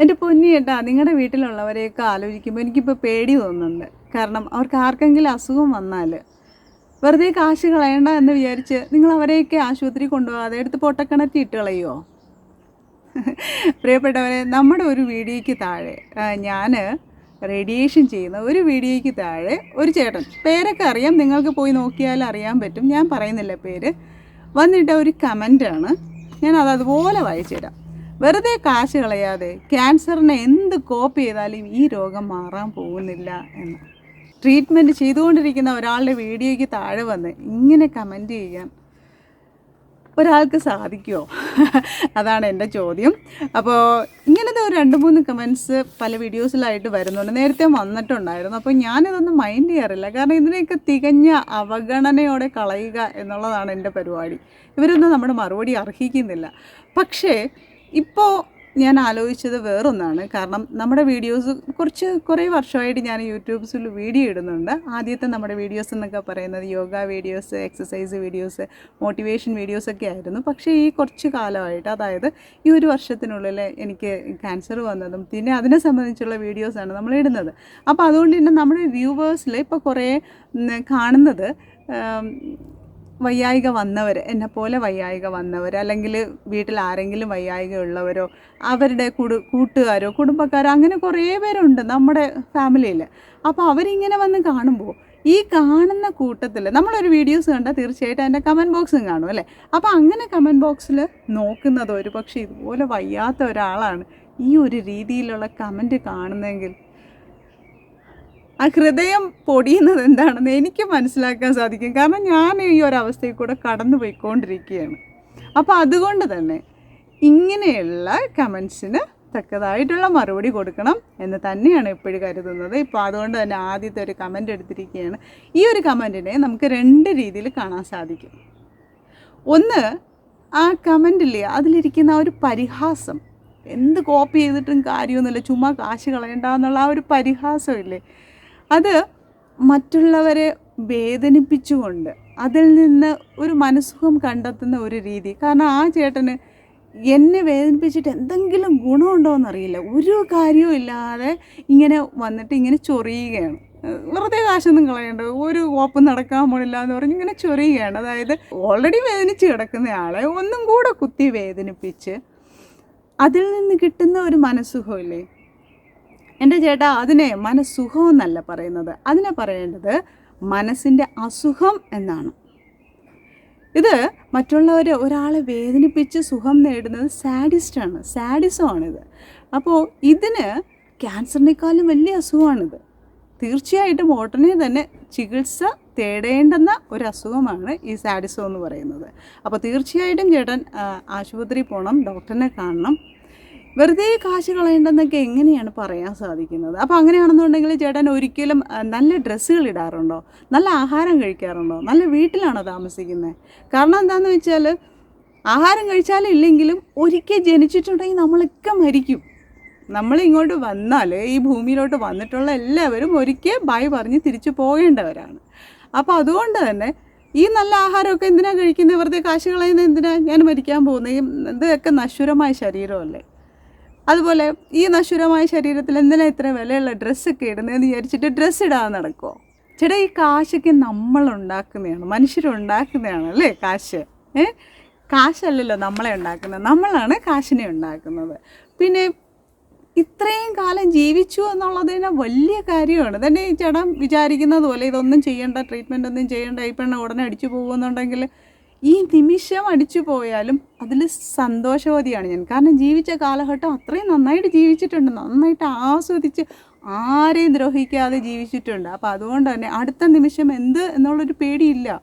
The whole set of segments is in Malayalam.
എന്റെ പൊന്നി ഏട്ടാ നിങ്ങളുടെ വീട്ടിലുള്ളവരെയൊക്കെ ആലോചിക്കുമ്പോൾ എനിക്കിപ്പോൾ പേടി തോന്നുന്നുണ്ട്. കാരണം അവർക്ക് ആർക്കെങ്കിലും അസുഖം വന്നാൽ വെറുതെ കാശ് കളയണ്ട എന്ന് വിചാരിച്ച് നിങ്ങൾ അവരെയൊക്കെ ആശുപത്രി കൊണ്ടുപോകാതെ എടുത്ത് പൊട്ടക്കിണറ്റി ഇട്ട് കളയോ പ്രിയപ്പെട്ടവരെ നമ്മുടെ ഒരു വീഡിയോയ്ക്ക് താഴെ ഞാൻ റേഡിയേഷൻ ചെയ്യുന്ന ഒരു വീഡിയോയ്ക്ക് താഴെ ഒരു ചേട്ടൻ. പേരൊക്കെ അറിയാം നിങ്ങൾക്ക് പോയി നോക്കിയാൽ അറിയാൻ പറ്റും. ഞാൻ പറയുന്നില്ല പേര്. വന്നിട്ട ഒരു കമന്റാണ് ഞാൻ അത് അതുപോലെ വായിച്ചുതരാം വെറുതെ കാശ് കളയാതെ ക്യാൻസറിനെ എന്ത് കോപ്പ് ചെയ്താലും ഈ രോഗം മാറാൻ പോകുന്നില്ല എന്ന്. ട്രീറ്റ്മെന്റ് ചെയ്തുകൊണ്ടിരിക്കുന്ന ഒരാളുടെ വീഡിയോയ്ക്ക് താഴെ വന്ന് ഇങ്ങനെ കമന്റ് ചെയ്യാൻ ഒരാൾക്ക് സാധിക്കുമോ അതാണ് എന്റെ ചോദ്യം. അപ്പോൾ ഇങ്ങനത്തെ ഒരു രണ്ട് മൂന്ന് കമൻസ് പല വീഡിയോസിലായിട്ട് വരുന്നുണ്ട്. നേരത്തെ വന്നിട്ടുണ്ടായിരുന്നു. അപ്പോൾ ഞാനിതൊന്നും മൈൻഡ് ചെയ്യാറില്ല. കാരണം ഇതിനെയൊക്കെ തികഞ്ഞ അവഗണനയോടെ കളയുക എന്നുള്ളതാണ് എന്റെ പരിപാടി. ഇവരൊന്നും നമ്മുടെ മറുപടി അർഹിക്കുന്നില്ല. പക്ഷേ ഇപ്പോൾ ഞാൻ ആലോചിച്ചത് വേറൊന്നാണ്. കാരണം നമ്മുടെ വീഡിയോസ് കുറച്ച് കുറേ വർഷമായിട്ട് ഞാൻ യൂട്യൂബ്സിൽ വീഡിയോ ഇടുന്നുണ്ട്. ആദ്യത്തെ നമ്മുടെ വീഡിയോസ് എന്നൊക്കെ പറയുന്നത് yoga videos exercise videos motivation വീഡിയോസൊക്കെ ആയിരുന്നു. പക്ഷേ ഈ കുറച്ച് കാലമായിട്ട് അതായത് ഈ ഒരു വർഷത്തിനുള്ളിൽ എനിക്ക് ക്യാൻസർ വന്നതും പിന്നെ അതിനെ സംബന്ധിച്ചുള്ള വീഡിയോസാണ് നമ്മൾ ഇടുന്നത്. അപ്പോൾ അതുകൊണ്ട് തന്നെ നമ്മുടെ വ്യൂവേഴ്സിൽ ഇപ്പോൾ കുറേ കാണുന്നത് വയ്യായിക വന്നവർ എന്നെ പോലെ വയ്യായിക വന്നവർ അല്ലെങ്കിൽ വീട്ടിൽ ആരെങ്കിലും വയ്യായിക ഉള്ളവരോ അവരുടെ കുടു കൂട്ടുകാരോ കുടുംബക്കാരോ അങ്ങനെ കുറേ പേരുണ്ട് നമ്മുടെ ഫാമിലിയിൽ അപ്പോൾ അവരിങ്ങനെ വന്ന് കാണുമ്പോൾ ഈ കാണുന്ന കൂട്ടത്തിൽ നമ്മളൊരു വീഡിയോസ് കണ്ടാൽ തീർച്ചയായിട്ടും അതിന്റെ കമന്റ് ബോക്സും കാണും അല്ലേ? അപ്പോൾ അങ്ങനെ കമന്റ് ബോക്സിൽ നോക്കുന്നത് ഒരു പക്ഷേ ഇതുപോലെ വയ്യാത്ത ഒരാളാണ് ഈ ഒരു രീതിയിലുള്ള കമന്റ് കാണുന്നതെങ്കിൽ ആ ഹൃദയം പൊടിയുന്നത് എന്താണെന്ന് എനിക്ക് മനസ്സിലാക്കാൻ സാധിക്കും. കാരണം ഞാൻ ഈ ഒരു അവസ്ഥയിൽ കൂടെ കടന്നു പോയിക്കൊണ്ടിരിക്കുകയാണ്. അപ്പോൾ അതുകൊണ്ട് തന്നെ ഇങ്ങനെയുള്ള കമൻസിന് തക്കതായിട്ടുള്ള മറുപടി കൊടുക്കണം എന്ന് തന്നെയാണ് എപ്പോഴും കരുതുന്നത്. ഇപ്പോൾ അതുകൊണ്ട് തന്നെ ആദ്യത്തെ ഒരു കമന്റ് എടുത്തിരിക്കുകയാണ്. ഈ ഒരു കമന്റിനെ നമുക്ക് രണ്ട് രീതിയിൽ കാണാൻ സാധിക്കും. ഒന്ന് ആ കമന്റില്ലേ അതിലിരിക്കുന്ന ആ ഒരു പരിഹാസം. എന്ത് കോപ്പി ചെയ്തിട്ടും കാര്യമൊന്നുമില്ല. ചുമ്മാ കാശ് കളയണ്ട എന്നുള്ള ആ ഒരു പരിഹാസമില്ലേ? അത് മറ്റുള്ളവരെ വേദനിപ്പിച്ചുകൊണ്ട് അതിൽ നിന്ന് ഒരു മനസ്സുഖം കണ്ടെത്തുന്ന ഒരു രീതി. കാരണം ആ ചേട്ടന് എന്നെ വേദനിപ്പിച്ചിട്ട് എന്തെങ്കിലും ഗുണമുണ്ടോ എന്നറിയില്ല ഒരു കാര്യവും ഇല്ലാതെ ഇങ്ങനെ വന്നിട്ട് ഇങ്ങനെ ചൊറിയുകയാണ്. വെറുതെ കാശൊന്നും കളയണ്ട. ഒരു കോപ്പ് നടക്കാൻ പോണില്ല എന്ന് പറഞ്ഞ് ഇങ്ങനെ ചൊറിയുകയാണ്. അതായത് ഓൾറെഡി വേദനിച്ച് കിടക്കുന്ന ആളെ ഒന്നും കൂടെ കുത്തി വേദനിപ്പിച്ച് അതിൽ നിന്ന് കിട്ടുന്ന ഒരു മനസ്സുഖമില്ലേ എന്റെ ചേട്ടാ അതിനെ മനസ്സുഖം എന്നല്ല പറയുന്നത്. അതിനെ പറയേണ്ടത് മനസ്സിന്റെ അസുഖം എന്നാണ്. ഇത് മറ്റുള്ളവരെ ഒരാളെ വേദനിപ്പിച്ച് സുഖം നേടുന്നത് സാഡിസ്റ്റാണ്. സാഡിസമാണിത്. അപ്പോൾ ഇതിന് ക്യാൻസറിനേക്കാളും വലിയ അസുഖമാണിത്. തീർച്ചയായിട്ടും ഉടനെ തന്നെ ചികിത്സ തേടേണ്ടെന്ന ഒരു അസുഖമാണ് ഈ സാഡിസം എന്ന് പറയുന്നത്. അപ്പോൾ തീർച്ചയായിട്ടും ചേട്ടൻ ആശുപത്രിയിൽ പോകണം ഡോക്ടറിനെ കാണണം. വെറുതെ കാശ് കളയേണ്ടെന്നൊക്കെ എങ്ങനെയാണ് പറയാൻ സാധിക്കുന്നത്? അപ്പോൾ അങ്ങനെയാണെന്നുണ്ടെങ്കിൽ ചേട്ടൻ ഒരിക്കലും നല്ല ഡ്രസ്സുകൾ ഇടാറുണ്ടോ? നല്ല ആഹാരം കഴിക്കാറുണ്ടോ? നല്ല വീട്ടിലാണോ താമസിക്കുന്നത് കാരണം എന്താണെന്ന് വെച്ചാൽ ആഹാരം കഴിച്ചാലും ഇല്ലെങ്കിലും ഒരിക്കൽ ജനിച്ചിട്ടുണ്ടെങ്കിൽ നമ്മളൊക്കെ മരിക്കും. നമ്മൾ ഇങ്ങോട്ട് വന്നാൽ ഈ ഭൂമിയിലോട്ട് വന്നിട്ടുള്ള എല്ലാവരും ഒരിക്കൽ ബായ് പറഞ്ഞ് തിരിച്ചു പോകേണ്ടവരാണ്. അപ്പോൾ അതുകൊണ്ട് തന്നെ ഈ നല്ല ആഹാരമൊക്കെ എന്തിനാണ് കഴിക്കുന്നത് വെറുതെ കാശ് കളയുന്നത് എന്തിനാണ് ഞാൻ മരിക്കാൻ പോകുന്നത് ഇതൊക്കെ നശ്വരമായ ശരീരമല്ലേ? അതുപോലെ ഈ നശ്വരമായ ശരീരത്തിൽ എന്തിനാ ഇത്ര വിലയുള്ള ഡ്രസ്സൊക്കെ ഇടുന്നതെന്ന് വിചാരിച്ചിട്ട് ഡ്രസ്സ് ഇടാതെ നടക്കുമോ ചേട്ടാ ഈ കാശൊക്കെ നമ്മൾ ഉണ്ടാക്കുന്നതാണ് മനുഷ്യരുണ്ടാക്കുന്നതാണ് അല്ലേ കാശ്? ഏ? കാശല്ലല്ലോ നമ്മളെ ഉണ്ടാക്കുന്നത് നമ്മളാണ് കാശിനെ ഉണ്ടാക്കുന്നത്. പിന്നെ ഇത്രയും കാലം ജീവിച്ചു എന്നുള്ളത് തന്നെ വലിയ കാര്യമാണ്. തന്നെ ഈ ചേട്ടൻ വിചാരിക്കുന്നത് പോലെ ഇതൊന്നും ചെയ്യേണ്ട ട്രീറ്റ്മെന്റ് ഒന്നും ചെയ്യേണ്ട ഈ പെണ്ണ ഉടനെ അടിച്ചു പോകുമെന്നുണ്ടെങ്കിൽ ഈ നിമിഷം അടിച്ചു പോയാലും അതിൽ സന്തോഷവതിയാണ് ഞാൻ. കാരണം ജീവിച്ച കാലഘട്ടം അത്രയും നന്നായിട്ട് ജീവിച്ചിട്ടുണ്ട്. നന്നായിട്ട് ആസ്വദിച്ച് ആരെയും ദ്രോഹിക്കാതെ ജീവിച്ചിട്ടുണ്ട്. അപ്പോൾ അതുകൊണ്ട് തന്നെ അടുത്ത നിമിഷം എന്ത് എന്നുള്ളൊരു പേടിയില്ല.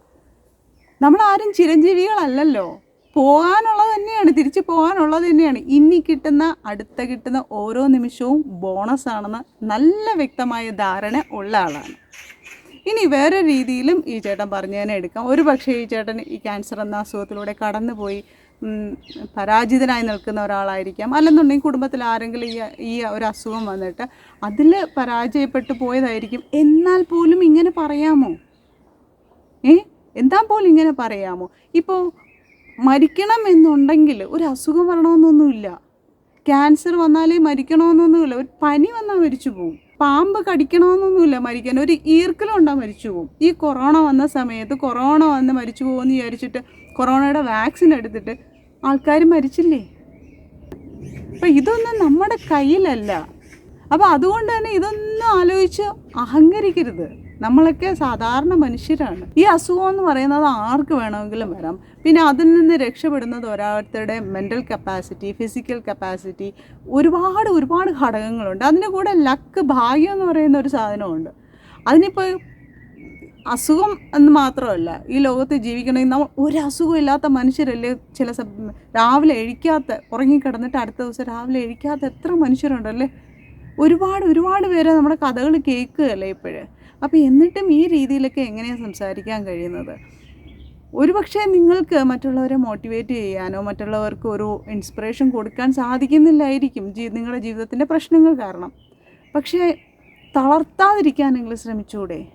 നമ്മളാരും ചിരഞ്ജീവികളല്ലല്ലോ. പോകാനുള്ളത് തന്നെയാണ് തിരിച്ചു പോകാനുള്ളത് തന്നെയാണ്. ഇനി കിട്ടുന്ന അടുത്ത കിട്ടുന്ന ഓരോ നിമിഷവും ബോണസ് ആണെന്ന് നല്ല വ്യക്തമായ ധാരണ ഉള്ള ആളാണ്. ഇനി വേറെ രീതിയിലും ഈ ചേട്ടൻ പറഞ്ഞു തന്നെ എടുക്കാം. ഒരു പക്ഷേ ഈ ചേട്ടൻ ഈ ക്യാൻസർ എന്ന അസുഖത്തിലൂടെ കടന്നുപോയി പരാജിതനായി നിൽക്കുന്ന ഒരാളായിരിക്കാം. അല്ലെന്നുണ്ടെങ്കിൽ കുടുംബത്തിൽ ആരെങ്കിലും ഈ ഈ ഒരു അസുഖം വന്നിട്ട് അതിൽ പരാജയപ്പെട്ടു പോയതായിരിക്കും. എന്നാൽ പോലും ഇങ്ങനെ പറയാമോ? ഏ? എന്താ പോലും ഇങ്ങനെ പറയാമോ? ഇപ്പോൾ മരിക്കണം എന്നുണ്ടെങ്കിൽ ഒരു അസുഖം വരണമെന്നൊന്നുമില്ല. ക്യാൻസർ വന്നാലേ മരിക്കണമെന്നൊന്നുമില്ല. ഒരു പനി വന്നാൽ മരിച്ചു പോകും പാമ്പ് കടിക്കണമെന്നൊന്നുമില്ല മരിക്കാൻ. ഒരു ഈർക്കലുണ്ടാ മരിച്ചു പോകും ഈ കൊറോണ വന്ന സമയത്ത് കൊറോണ വന്ന് മരിച്ചു പോകുമെന്ന് വിചാരിച്ചിട്ട് കൊറോണയുടെ വാക്സിൻ എടുത്തിട്ട് ആൾക്കാർ മരിച്ചില്ലേ? അപ്പം ഇതൊന്നും നമ്മുടെ കയ്യിലല്ല. അപ്പോൾ അതുകൊണ്ട് തന്നെ ഇതൊന്നും ആലോചിച്ച് അഹങ്കരിക്കരുത്. നമ്മളൊക്കെ സാധാരണ മനുഷ്യരാണ്. ഈ അസുഖം എന്ന് പറയുന്നത് ആർക്ക് വേണമെങ്കിലും വരാം. പിന്നെ അതിൽ നിന്ന് രക്ഷപ്പെടുന്നത് ഓരോരുത്തരുടെ മെന്റൽ കപ്പാസിറ്റി ഫിസിക്കൽ കപ്പാസിറ്റി ഒരുപാട് ഒരുപാട് ഘടകങ്ങളുണ്ട്. അതിന്റെ കൂടെ ലക്ക് ഭാഗ്യം എന്ന് പറയുന്ന ഒരു സാധനമുണ്ട്. അതിനിപ്പോൾ അസുഖം എന്ന് മാത്രമല്ല ഈ ലോകത്ത് ജീവിക്കണമെങ്കിൽ നമ്മൾ ഒരു അസുഖം ഇല്ലാത്ത മനുഷ്യരല്ലേ ചില രാവിലെ എഴിക്കാത്ത ഉറങ്ങിക്കിടന്നിട്ട് അടുത്ത ദിവസം രാവിലെ എഴിക്കാത്ത എത്ര മനുഷ്യരുണ്ടല്ലേ? ഒരുപാട് ഒരുപാട് പേരെ നമ്മുടെ കഥകൾ കേൾക്കുകയല്ലേ ഇപ്പോഴ്. അപ്പോൾ എന്നിട്ടും ഈ രീതിയിലൊക്കെ എങ്ങനെയാണ് സംസാരിക്കാൻ കഴിയുന്നത്? ഒരുപക്ഷെ നിങ്ങൾക്ക് മറ്റുള്ളവരെ മോട്ടിവേറ്റ് ചെയ്യാനോ മറ്റുള്ളവർക്ക് ഒരു ഇൻസ്പിറേഷൻ കൊടുക്കാൻ സാധിക്കുന്നില്ലായിരിക്കും ജീ നിങ്ങളുടെ ജീവിതത്തിന്റെ പ്രശ്നങ്ങൾ കാരണം. പക്ഷേ തളർത്താതിരിക്കാനെങ്കിലും ശ്രമിച്ചൂടെ?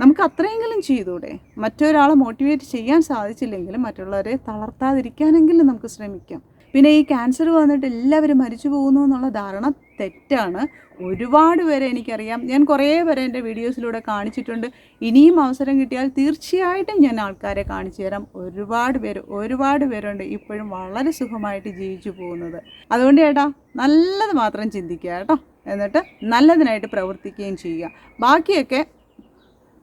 നമുക്ക് അത്രയെങ്കിലും ചെയ്തൂടെ? മറ്റൊരാളെ മോട്ടിവേറ്റ് ചെയ്യാൻ സാധിച്ചില്ലെങ്കിലും മറ്റുള്ളവരെ തളർത്താതിരിക്കാനെങ്കിലും നമുക്ക് ശ്രമിക്കാം. പിന്നെ ഈ ക്യാൻസർ വന്നിട്ട് എല്ലാവരും മരിച്ചു പോകുന്നു എന്നുള്ള ധാരണ തെറ്റാണ്. ഒരുപാട് പേരെ എനിക്കറിയാം. ഞാൻ കുറേ പേരെ എന്റെ വീഡിയോസിലൂടെ കാണിച്ചിട്ടുണ്ട്. ഇനിയും അവസരം കിട്ടിയാൽ തീർച്ചയായിട്ടും ഞാൻ ആൾക്കാരെ കാണിച്ചു തരാം. ഒരുപാട് പേര് ഒരുപാട് പേരുണ്ട് ഇപ്പോഴും വളരെ സുഖമായിട്ട് ജീവിച്ചു പോകുന്നത്. അതുകൊണ്ട് ചേട്ടാ നല്ലത് മാത്രം ചിന്തിക്കുക കേട്ടോ. എന്നിട്ട് നല്ലതിനായിട്ട് പ്രവർത്തിക്കുകയും ചെയ്യുക. ബാക്കിയൊക്കെ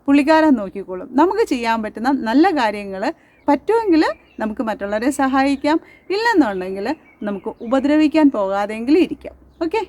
പുള്ളിക്കാരൻ നോക്കിക്കോളും. നമുക്ക് ചെയ്യാൻ പറ്റുന്ന നല്ല കാര്യങ്ങൾ പറ്റുമെങ്കിൽ നമുക്ക് മറ്റുള്ളവരെ സഹായിക്കാം. ഇല്ലെന്നുണ്ടെങ്കിൽ നമുക്ക് ഉപദ്രവിക്കാൻ പോകാതെങ്കിലും ഇരിക്കാം. ഓക്കെ?